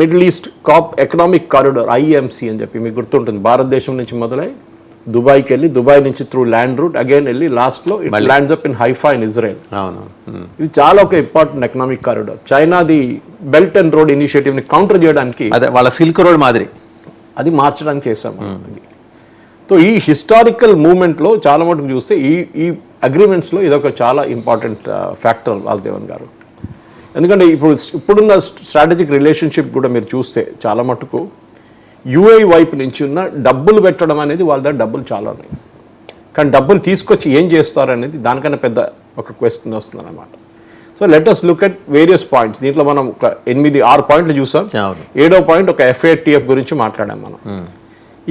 Middle east కాప్ economic corridor IMC అని చెప్పి మీకు గుర్తుంటుంది. భారతదేశం నుంచి మొదలై దుబాయ్కి వెళ్ళి దుబాయ్ నుంచి త్రూ ల్యాండ్ రూట్ అగైన్ వెళ్ళి లాస్ట్లో it lands up in Haifa in Israel అవును. ఇది చాలా ఒక ఇంపార్టెంట్ ఎకనామిక్ కారిడార్ చైనాది బెల్ట్ అండ్ రోడ్ ఇనిషియేటివ్ని కౌంటర్ చేయడానికి అదే వాళ్ళ సిల్క్ రోడ్ మాదిరి. అది మార్చడానికి వేసాం మనం ఇది సో ఈ హిస్టారికల్ మూమెంట్లో చాలా మటుకు చూస్తే ఈ ఈ అగ్రిమెంట్స్లో ఇదొక చాలా ఇంపార్టెంట్ ఫ్యాక్టర్ వాసుదేవన్ గారు. ఎందుకంటే ఇప్పుడు ఇప్పుడున్న స్ట్రాటజిక్ రిలేషన్షిప్ కూడా మీరు చూస్తే చాలా మటుకు యుఐ వైపు నుంచి ఉన్న డబ్బులు పెట్టడం అనేది వాళ్ళ దగ్గర డబ్బులు చాలా ఉన్నాయి. కానీ డబ్బులు తీసుకొచ్చి ఏం చేస్తారు అనేది దానికన్నా పెద్ద ఒక క్వశ్చన్ వస్తుంది అనమాట so let us look at various points దీంట్లో మనం ఒక ఎనిమిది ఆరు పాయింట్లు చూసాం. ఏడో పాయింట్ ఒక ఎఫ్ఏటిఎఫ్ గురించి మాట్లాడాం మనం.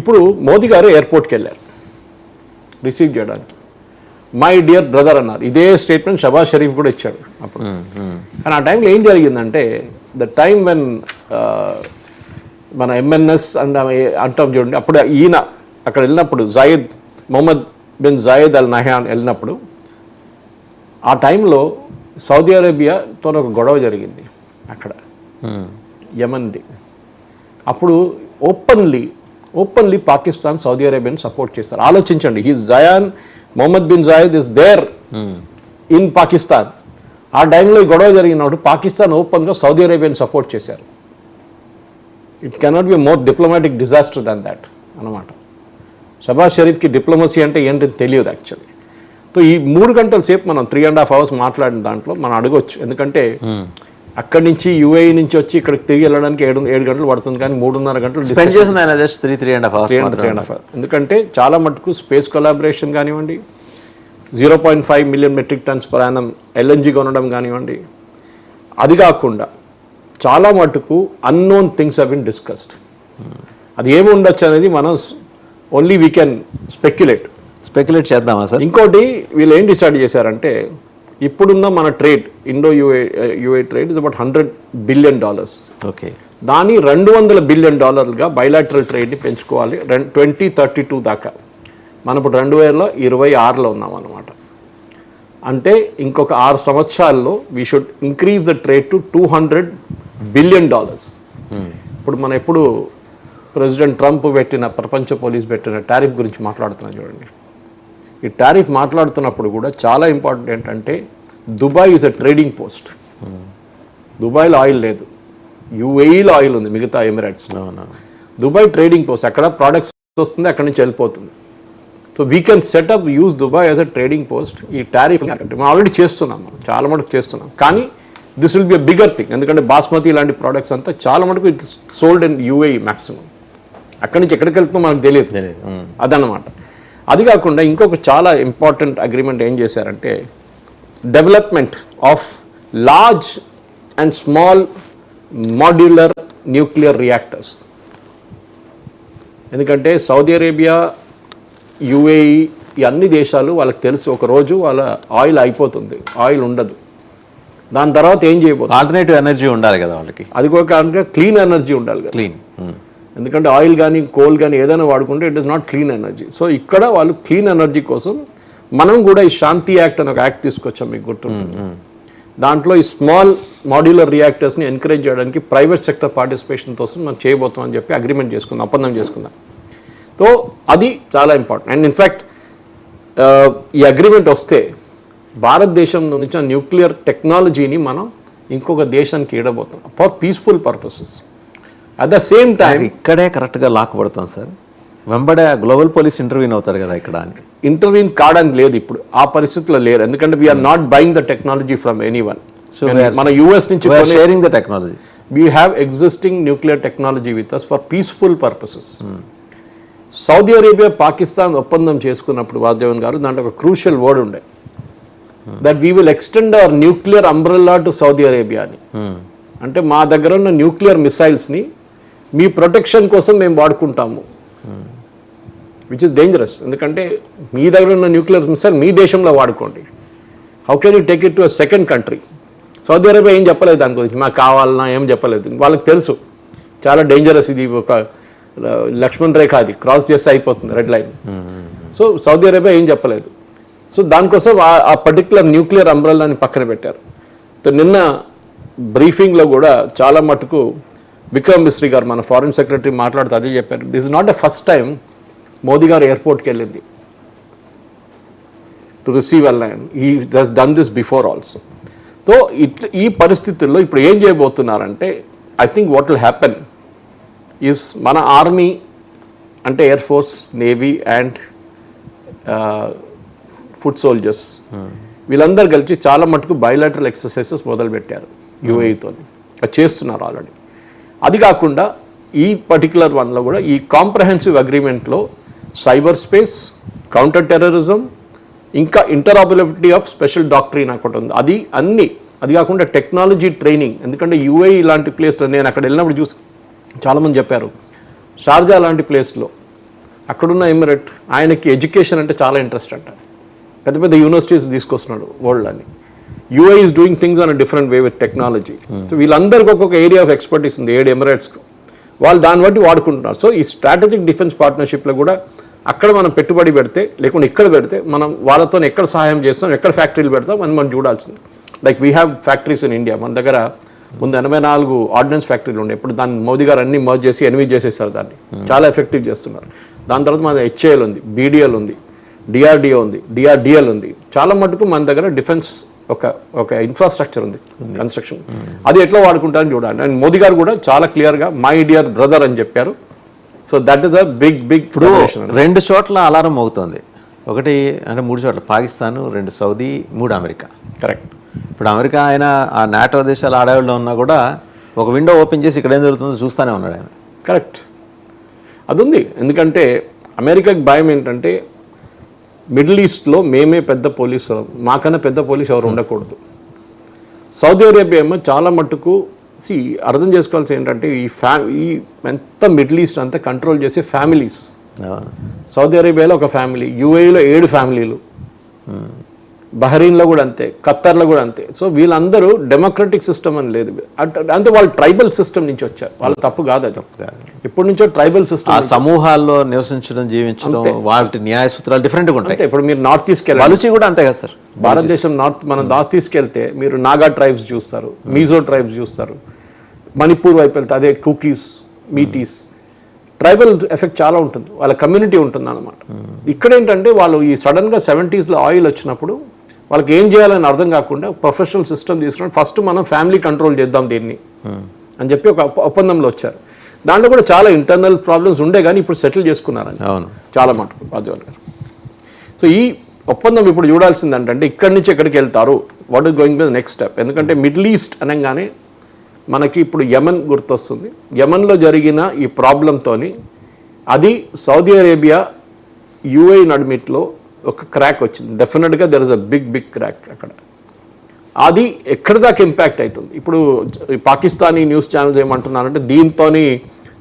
ఇప్పుడు మోదీ గారు ఎయిర్పోర్ట్కి వెళ్ళారు. రిసీవ్ చేయడానికి. మై డియర్ బ్రదర్ అన్నారు. ఇదే స్టేట్మెంట్ షబాజ్ షరీఫ్ కూడా ఇచ్చాడు అప్పుడు. కానీ ఆ టైంలో ఏం జరిగిందంటే ద టైం వెన్ మన ఎంఎన్ఎస్ అండ్ అంటాం చూడండి అప్పుడు ఈయన అక్కడ వెళ్ళినప్పుడు Zayed Mohamed bin Zayed Al Nahyan వెళ్ళినప్పుడు ఆ టైంలో సౌదీ అరేబియాతో ఒక గొడవ జరిగింది అక్కడ. యమన్ది. అప్పుడు ఓపెన్లీ ఓపెన్లీ పాకిస్తాన్ సౌదీ అరేబియాని సపోర్ట్ చేస్తారు. ఆలోచించండి he Zion Mohammed bin Zayed is there in Pakistan ఆ టైంలో ఈ గొడవ జరిగినప్పుడు పాకిస్తాన్ ఓపెన్గా సౌదీ అరేబియాని సపోర్ట్ చేశారు. It cannot be more diplomatic disaster than that అనమాట షబాజ్ షరీఫ్కి డిప్లొమసీ అంటే ఏంటని తెలియదు యాక్చువల్లీ సో ఈ మూడు గంటల సేపు మనం త్రీ అండ్ హాఫ్ అవర్స్ మాట్లాడిన దాంట్లో మనం అడగొచ్చు. ఎందుకంటే అక్కడి నుంచి యుఏఈ నుంచి వచ్చి ఇక్కడికి తిరిగి వెళ్ళడానికి ఏడు ఏడు గంటలు పడుతుంది కానీ మూడున్నర గంటలు స్పెండ్ చేసింది ఆయన just three three and half three and three and half ఎందుకంటే చాలా మటుకు స్పేస్ కొలాబరేషన్ కానివ్వండి zero point five million metric tons per annum LNG కొనడం కానివ్వండి. అది కాకుండా చాలా మటుకు unknown things have been discussed అది ఏమి ఉండొచ్చు అనేది మనం only we can speculate speculate చేద్దామా సార్ ఇంకోటి వీళ్ళు ఏం డిసైడ్ చేశారంటే ఇప్పుడున్న మన trade Indo UA UA trade is about hundred billion dollars okay. దాని రెండు వందల బిలియన్ డాలర్లుగా బయలాటరల్ ట్రేడ్ని పెంచుకోవాలి రెండు ట్వంటీ థర్టీ టూ దాకా. మనం ఇప్పుడు రెండు వేల ఇరవై ఆరులో ఉన్నాం అనమాట అంటే ఇంకొక ఆరు సంవత్సరాల్లో we should increase the trade to two hundred billion dollars ఇప్పుడు మనం ఎప్పుడు ప్రెసిడెంట్ ట్రంప్ పెట్టిన ప్రపంచ పోలీస్ పెట్టిన టారిఫ్ గురించి మాట్లాడుతున్నాం చూడండి. ఈ టారిఫ్ మాట్లాడుతున్నప్పుడు కూడా చాలా ఇంపార్టెంట్ ఏంటంటే Dubai is a trading post దుబాయ్లో ఆయిల్ లేదు. యుఏఈలో ఆయిల్ ఉంది మిగతా ఎమిరేట్స్ దుబాయ్ ట్రేడింగ్ పోస్ట్ అక్కడ ప్రోడక్ట్స్ వస్తుంది అక్కడి నుంచి వెళ్ళిపోతుంది. So we can set up use Dubai as a trading post ఈ టారిఫ్ మనం ఆల్రెడీ చేస్తున్నాం మనం చాలా మటుకు చేస్తున్నాం. కానీ this will be a bigger thing ఎందుకంటే బాస్మతి ఇలాంటి ప్రోడక్ట్స్ అంతా చాలా మటుకు it sold in UAE maximum అక్కడి నుంచి ఎక్కడికి వెళ్తుందో మనకు తెలియదు. మ్మ్. అదనమాట అది కాకుండా ఇంకొక చాలా ఇంపార్టెంట్ అగ్రిమెంట్ ఏం చేశారంటే development of large and small modular nuclear reactors ఎందుకంటే సౌదీ అరేబియా యుఏఈ ఈ అన్ని దేశాలు వాళ్ళకి తెలుసు ఒక రోజు వాళ్ళ ఆయిల్ అయిపోతుంది ఆయిల్ ఉండదు. దాని తర్వాత ఏం చేయబోతుంది? ఆల్టర్నేటివ్ ఎనర్జీ ఉండాలి కదా వాళ్ళకి. అది అంటే క్లీన్ ఎనర్జీ ఉండాలి కదా. క్లీన్ ఎందుకంటే ఆయిల్ కానీ కోల్ కానీ ఏదైనా వాడుకుంటే it is not clean energy so ఇక్కడ వాళ్ళు క్లీన్ ఎనర్జీ కోసం మనం కూడా ఈ శాంతి యాక్ట్ అని ఒక యాక్ట్ తీసుకొచ్చాం మీకు గుర్తుంటుంది. దాంట్లో ఈ స్మాల్ మాడ్యులర్ రియాక్టర్స్ని ఎంకరేజ్ చేయడానికి ప్రైవేట్ సెక్టర్ పార్టిసిపేషన్ కోసం మనం చేయబోతాం అని చెప్పి అగ్రిమెంట్ చేసుకుందాం ఒప్పందం చేసుకుందాం. సో అది చాలా ఇంపార్టెంట్ అండ్ ఇన్ఫ్యాక్ట్ ఈ అగ్రిమెంట్ వస్తే భారతదేశం నుంచి న్యూక్లియర్ టెక్నాలజీని మనం ఇంకొక దేశానికి ఇడబోతాం for peaceful purposes at the same time ఇక్కడే కరెక్ట్గా లాక్ పడుతుంది సార్. వెంబడే గ్లోబల్ పోలీస్ ఇంటర్వ్యూన్ అవుతాడు కదా ఇక్కడ అని. ఇంటర్వ్యూన్ కావడానికి లేదు ఇప్పుడు. ఆ పరిస్థితిలో లేరు. ఎందుకంటే we are not buying the technology from any one so మన యుఎస్ నుంచి sharing the technology we have existing nuclear technology with us for peaceful purposes Saudi Arabia Pakistan ఒప్పందం చేసుకున్నప్పుడు వాసుదేవన్ గారు దాంట్లో ఒక క్రూషియల్ వర్డ్ ఉండే. That we will extend our nuclear umbrella to Saudi Arabia అని. అంటే మా దగ్గర ఉన్న న్యూక్లియర్ మిసైల్స్ని మీ ప్రొటెక్షన్ కోసం మేము వాడుకుంటాము. విచ్ ఇస్ డేంజరస్ ఎందుకంటే మీ దగ్గర ఉన్న న్యూక్లియర్ మిసైల్ మీ దేశంలో వాడుకోండి. How can you take it to a second country Saudi Arabia ఏం చెప్పలేదు దాని గురించి. మాకు కావాలన్నా ఏం చెప్పలేదు. వాళ్ళకి తెలుసు. చాలా డేంజరస్ ఇది. ఒక లక్ష్మణ్ రేఖ అది. క్రాస్ చేస్తే అయిపోతుంది red line so Saudi Arabia ఏం చెప్పలేదు. సో దానికోసం ఆ- పర్టికులర్ న్యూక్లియర్ అంబ్రెల్లాని పక్కన పెట్టారు. నిన్న బ్రీఫింగ్లో కూడా చాలా మటుకు విక్రమ్ మిశ్రీ గారు మన ఫారిన్ సెక్రటరీ మాట్లాడుతూ అదే చెప్పారు. This is not the first time Modi గారు ఎయిర్పోర్ట్కి వెళ్ళింది. టు రిసీవ్ అలైన్ ఈ does done this before also so it ఈ పరిస్థితుల్లో ఇప్పుడు ఏం చేయబోతున్నారంటే I think what will happen is మన ఆర్మీ అంటే air force navy and foot soldiers వీళ్ళందరూ కలిసి చాలా మటుకు బయోలాటరల్ ఎక్సర్సైజెస్ మొదలుపెట్టారు యూఏఈతో అది చేస్తున్నారు ఆల్రెడీ అది కాకుండా ఈ పర్టికులర్ వన్లో కూడా ఈ కాంప్రహెన్సివ్ అగ్రిమెంట్లో సైబర్ స్పేస్ కౌంటర్ టెర్రరిజం ఇంకా ఇంటరాబిలిటీ ఆఫ్ స్పెషల్ డాక్టరీన్ ఒకటి ఉంది. అది అన్ని అది కాకుండా టెక్నాలజీ ట్రైనింగ్ ఎందుకంటే యూఏఈ లాంటి ప్లేస్లో నేను అక్కడ వెళ్ళినప్పుడు చూసి చాలామంది చెప్పారు షార్జా లాంటి ప్లేస్లో అక్కడున్న ఎమిరెట్ ఆయనకి ఎడ్యుకేషన్ అంటే చాలా ఇంట్రెస్ట్ అంట. పెద్ద పెద్ద యూనివర్సిటీస్ తీసుకొస్తున్నాడు వరల్డ్ అని. UAE is doing things on different way with technology so వీళ్ళందరికీ ఒక్కొక్క ఏరియా ఆఫ్ ఎక్స్పర్టీస్ ఉంది ఏడు ఎమిరేట్స్కు వాళ్ళు దాన్ని బట్టి వాడుకుంటున్నారు. సో ఈ స్ట్రాటజిక్ డిఫెన్స్ పార్ట్నర్షిప్లో కూడా అక్కడ మనం పెట్టుబడి పెడితే లేకుంటే ఇక్కడ పెడితే మనం వాళ్ళతో ఎక్కడ సహాయం చేస్తాం ఎక్కడ ఫ్యాక్టరీలు పెడతాం అని మనం చూడాల్సింది. Like we have factories in India మన దగ్గర ముందు ఎనభై నాలుగు ఆర్డినెన్స్ ఫ్యాక్టరీలు ఉండే. ఇప్పుడు దాన్ని మోదీ గారు అన్ని మర్జ్ చేసి ఎనిమిది చేసేసారు దాన్ని. చాలా ఎఫెక్టివ్ చేస్తున్నారు. దాని తర్వాత మన హెచ్ఏఎల్ ఉంది బీడిఎల్ ఉంది డిఆర్డిఓ ఉంది డిఆర్డిఎల్ ఉంది. చాలా మటుకు మన దగ్గర డిఫెన్స్ ఒక ఒక ఇన్ఫ్రాస్ట్రక్చర్ ఉంది కన్స్ట్రక్షన్ అది ఎట్లా వాడుకుంటారని చూడాలి. అండ్ మోదీ గారు కూడా చాలా క్లియర్గా మై డియర్ బ్రదర్ అని చెప్పారు. So that is a big big ఇప్పుడు రెండు చోట్ల అలారం అవుతుంది. ఒకటి అంటే మూడు చోట్ల పాకిస్తాన్ రెండు సౌదీ మూడు అమెరికా. కరెక్ట్ ఇప్పుడు అమెరికా ఆయన ఆ నాటో దేశాల అడవుల్లో ఉన్నా కూడా ఒక విండో ఓపెన్ చేసి ఇక్కడ ఏం జరుగుతుందో చూస్తూనే ఉన్నాడు ఆయన. కరెక్ట్ అది ఉంది ఎందుకంటే అమెరికాకి భయం ఏంటంటే మిడిల్ ఈస్ట్లో మేమే పెద్ద పోలీసు మాకన్నా పెద్ద పోలీసు ఎవరు ఉండకూడదు. సౌదీ అరేబియా ఏమో చాలా మట్టుకు సి అర్థం చేసుకోవాల్సి ఏంటంటే ఈ ఫ్యా ఈ ఎంత మిడిల్ ఈస్ట్ అంతా కంట్రోల్ చేసే ఫ్యామిలీస్. సౌదీ అరేబియాలో ఒక ఫ్యామిలీ యూఏఈలో ఏడు ఫ్యామిలీలు. బహరీన్లో కూడా అంతే ఖత్తర్లో కూడా అంతే. సో వీళ్ళందరూ డెమోక్రటిక్ సిస్టమ్ అని లేదు. అంటే- అంటే వాళ్ళు ట్రైబల్ సిస్టమ్ నుంచి వచ్చారు. వాళ్ళ తప్పు కాదు అది. ఇప్పటి నుంచో ట్రైబల్ ఆ సిస్టమ్ సమూహాల్లో నివసించడం జీవించడం వాటి న్యాయ సూత్రాలు డిఫరెంట్గా ఉంటాయి. ఇప్పుడు మీరు నార్త్ తీసుకెళ్ళాలి బలుచి కూడా అంతే కదా సార్. భారతదేశం నార్త్ మనం దాస్ తీసుకెళ్తే మీరు నాగా ట్రైబ్స్ చూస్తారు మీజో ట్రైబ్స్ చూస్తారు మణిపూర్ వైపు వెళ్తే అదే కుకీస్ మీటీస్ ట్రైబల్ ఎఫెక్ట్ చాలా ఉంటుంది. వాళ్ళ కమ్యూనిటీ ఉంటుంది అనమాట ఇక్కడ ఏంటంటే వాళ్ళు ఈ సడన్గా సెవెంటీస్లో ఆయిల్ వచ్చినప్పుడు వాళ్ళకి ఏం చేయాలని అర్థం కాకుండా ప్రొఫెషనల్ సిస్టమ్ తీసుకుని ఫస్ట్ మనం ఫ్యామిలీ కంట్రోల్ చేద్దాం దీన్ని అని చెప్పి ఒక ఒప్ప- ఒప్పందంలో వచ్చారు. దాంట్లో కూడా చాలా ఇంటర్నల్ ప్రాబ్లమ్స్ ఉండే కానీ ఇప్పుడు సెటిల్ చేసుకున్నారని అవును. చాలా మటుకు రాజీవ్ గారు. సో ఈ ఒప్పందం ఇప్పుడు చూడాల్సింది అంటే ఇక్కడి నుంచి ఎక్కడికి వెళ్తారు? What is going by next step ఎందుకంటే మిడిల్ ఈస్ట్ అనగానే మనకి ఇప్పుడు యమన్ గుర్తొస్తుంది. యమన్లో జరిగిన ఈ ప్రాబ్లంతోని అది సౌదీ అరేబియా యుఏ నడిమిట్లో ఒక క్రాక్ వచ్చింది. డెఫినెట్గా there is a big big crack అక్కడ. అది ఎక్కడి దాకా ఇంపాక్ట్ అవుతుంది ఇప్పుడు ఈ పాకిస్తానీ న్యూస్ ఛానల్స్ ఏమంటున్నారంటే దీంతో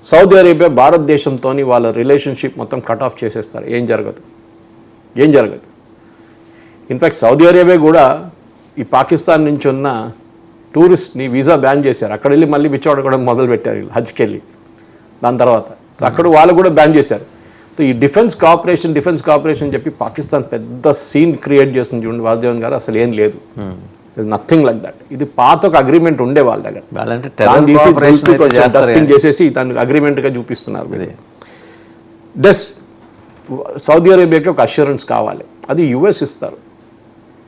సౌదీ అరేబియా భారతదేశంతో వాళ్ళ రిలేషన్షిప్ మొత్తం కట్ ఆఫ్ చేసేస్తారు. ఏం జరగదు. ఏం జరగదు. ఇన్ఫ్యాక్ట్ సౌదీ అరేబియా కూడా ఈ పాకిస్తాన్ నుంచి ఉన్న టూరిస్ట్ని వీసా బ్యాన్ చేశారు. అక్కడ వెళ్ళి మళ్ళీ బిచ్చవాడ కూడా మొదలు పెట్టారు హజ్కి వెళ్ళి. దాని తర్వాత. అక్కడ వాళ్ళు కూడా బ్యాన్ చేశారు. ఈ డిఫెన్స్ కోఆపరేషన్ డిఫెన్స్ కోఆపరేషన్ చెప్పి పాకిస్తాన్ పెద్ద సీన్ క్రియేట్ చేస్తుంది చూడండి వాసుదేవన్ గారు. అసలు ఏం లేదు. నథింగ్ లైక్ దట్ ఇది పాత ఒక అగ్రిమెంట్ ఉండే వాళ్ళ దగ్గర. చేసేసి దాన్ని అగ్రిమెంట్గా చూపిస్తున్నారు. డెస్ సౌదీ అరేబియాకి ఒక అష్యూరెన్స్ కావాలి. అది యుఎస్ ఇస్తారు.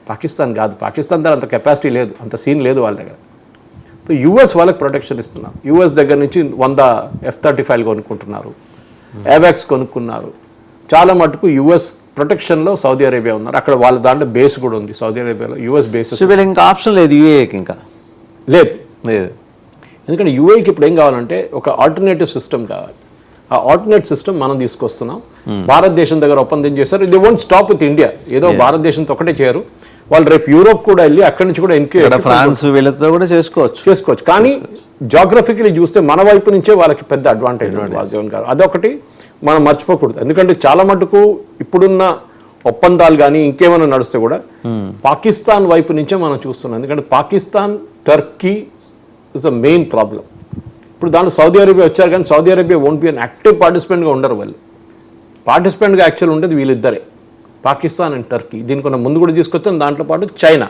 పాకిస్తాన్ కాదు. పాకిస్తాన్ దగ్గర అంత కెపాసిటీ లేదు. అంత సీన్ లేదు వాళ్ళ దగ్గర. సో యుఎస్ వాళ్ళకి ప్రొటెక్షన్ ఇస్తున్నారు. యుఎస్ దగ్గర నుంచి వంద ఎఫ్ థర్టీ ఫైవ్ కొనుక్కుంటున్నారు. ఏవాక్స్ కొనుక్కున్నారు. చాలా మటుకు యుఎస్ ప్రొటెక్షన్లో సౌదీ అరేబియా ఉన్నారు. అక్కడ వాళ్ళ దాంట్లో బేస్ కూడా ఉంది. సౌదీ అరేబియాలో యుఎస్ బేసెస్ సో వీళ్ళకి ఇంకా ఆప్షన్ లేదు యూఏకి ఇంకా? లేదు. లేదు. ఎందుకంటే యూఏకి ఇప్పుడు ఏం కావాలంటే ఒక ఆల్టర్నేటివ్ సిస్టమ్ కావాలి. ఆ ఆల్టర్నేట్ సిస్టమ్ మనం తీసుకొస్తున్నాం. భారతదేశం దగ్గర ఒప్పందం చేశారు. ఇది వోంట్ స్టాప్ విత్ ఇండియా ఏదో భారతదేశంతో ఒకటే చేయరు. వాళ్ళు రేపు యూరోప్ కూడా వెళ్ళి అక్కడి నుంచి కూడా ఇక్కడ ఫ్రాన్స్ వీళ్ళతో కూడా చేసుకోవచ్చు. చేసుకోవచ్చు. కానీ జాగ్రఫికలీ చూస్తే మన వైపు నుంచే వాళ్ళకి పెద్ద అడ్వాంటేజ్ వాసుదేవన్ గారు. అదొకటి మనం మర్చిపోకూడదు. ఎందుకంటే చాలా మటుకు ఇప్పుడున్న ఒప్పందాలు కానీ ఇంకేమైనా నడిస్తే కూడా పాకిస్తాన్ వైపు నుంచే మనం చూస్తున్నాం. ఎందుకంటే Pakistan Turkey is the main problem ఇప్పుడు దాంట్లో సౌదీ అరేబియా వచ్చారు కానీ Saudi Arabia won't be an active పార్టిసిపెంట్గా ఉండరు వాళ్ళు. పార్టిసిపెంట్గా యాక్చువల్ ఉండేది వీళ్ళిద్దరే. Pakistan and Turkey. దీనికన్నా ముందు కూడా తీసుకొచ్చాం దాంట్లో పాటు చైనా.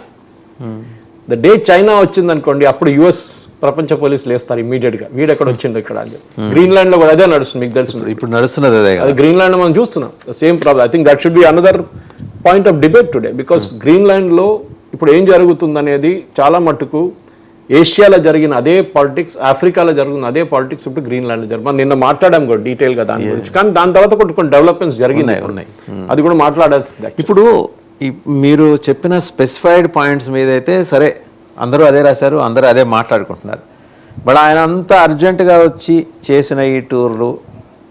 ద డే చైనా వచ్చింది అనుకోండి అప్పుడు యుఎస్ ప్రపంచ పోలీసులు వేస్తారు ఇమీడియట్గా వీడు ఎక్కడ వచ్చిండు ఇక్కడ అని చెప్పి. గ్రీన్లాండ్లో కూడా అదే నడుస్తుంది మీకు తెలుసు ఇప్పుడు నడుస్తున్నది అదే అది గ్రీన్లాండ్ మనం చూస్తున్నాం. Same problem I think that should be another point of debate today because గ్రీన్లాండ్లో ఇప్పుడు ఏం జరుగుతుంది అనేది చాలా మట్టుకు ఏషియాలో జరిగిన అదే పాలిటిక్స్ ఆఫ్రికాలో జరిగిన అదే పాలిటిక్స్ ఇప్పుడు గ్రీన్లాండ్ జరుగుతుంది మనం నిన్న మాట్లాడాం కూడా డీటెయిల్గా దాని గురించి. కానీ దాని తర్వాత కొన్ని కొన్ని డెవలప్మెంట్స్ జరిగినాయి ఉన్నాయి అది కూడా మాట్లాడాల్సిందే. ఇప్పుడు మీరు చెప్పిన స్పెసిఫైడ్ పాయింట్స్ మీద అయితే సరే అందరూ అదే రాశారు అందరూ అదే మాట్లాడుకుంటున్నారు. బట్ ఆయన అంత అర్జెంటుగా వచ్చి చేసిన ఈ టూర్లు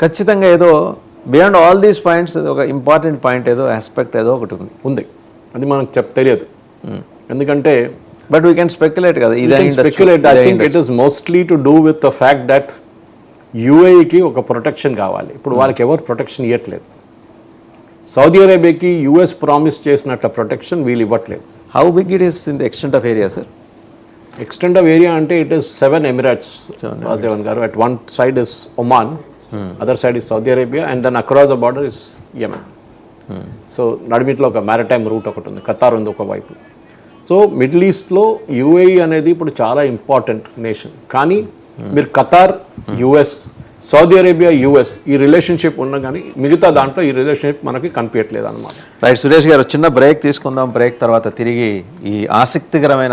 ఖచ్చితంగా ఏదో బియాండ్ ఆల్ దీస్ పాయింట్స్ ఒక ఇంపార్టెంట్ పాయింట్ ఏదో ఆస్పెక్ట్ ఏదో ఒకటి ఉంది. ఉంది. అది మనకు చెప్ తెలియదు. ఎందుకంటే బట్ వీ కెన్ స్పెక్యులేట్ కదా ఇదే speculate I think it is mostly to do with the fact that యుఏఈకి ఒక ప్రొటెక్షన్ కావాలి. ఇప్పుడు వాళ్ళకి ఎవరు ప్రొటెక్షన్ ఇవ్వట్లేదు సౌదీ అరేబియాకి యుఎస్ ప్రామిస్ చేసినట్ల ప్రొటెక్షన్ వీళ్ళు ఇవ్వట్లేదు. How big it is in the extent of area sir extend of area అంటే it is seven emirates Vasudevan గారు at one side is Oman other side is Saudi Arabia and then across the border is Yemen so నడిమిట్లో ఒక maritime route ఒకటి ఉంది Qatar ఉంది ఒకవైపు so middle ఈస్ట్లో UAE అనేది ఇప్పుడు చాలా ఇంపార్టెంట్ నేషన్ కానీ మీరు Qatar US Saudi Arabia US ఈ రిలేషన్షిప్ ఉన్న కానీ మిగతా దాంట్లో ఈ రిలేషన్షిప్ మనకి కనిపించట్లేదు అనమాట రైట్ సురేష్ గారు చిన్న బ్రేక్ తీసుకుందాం. బ్రేక్ తర్వాత తిరిగి ఈ ఆసక్తికరమైన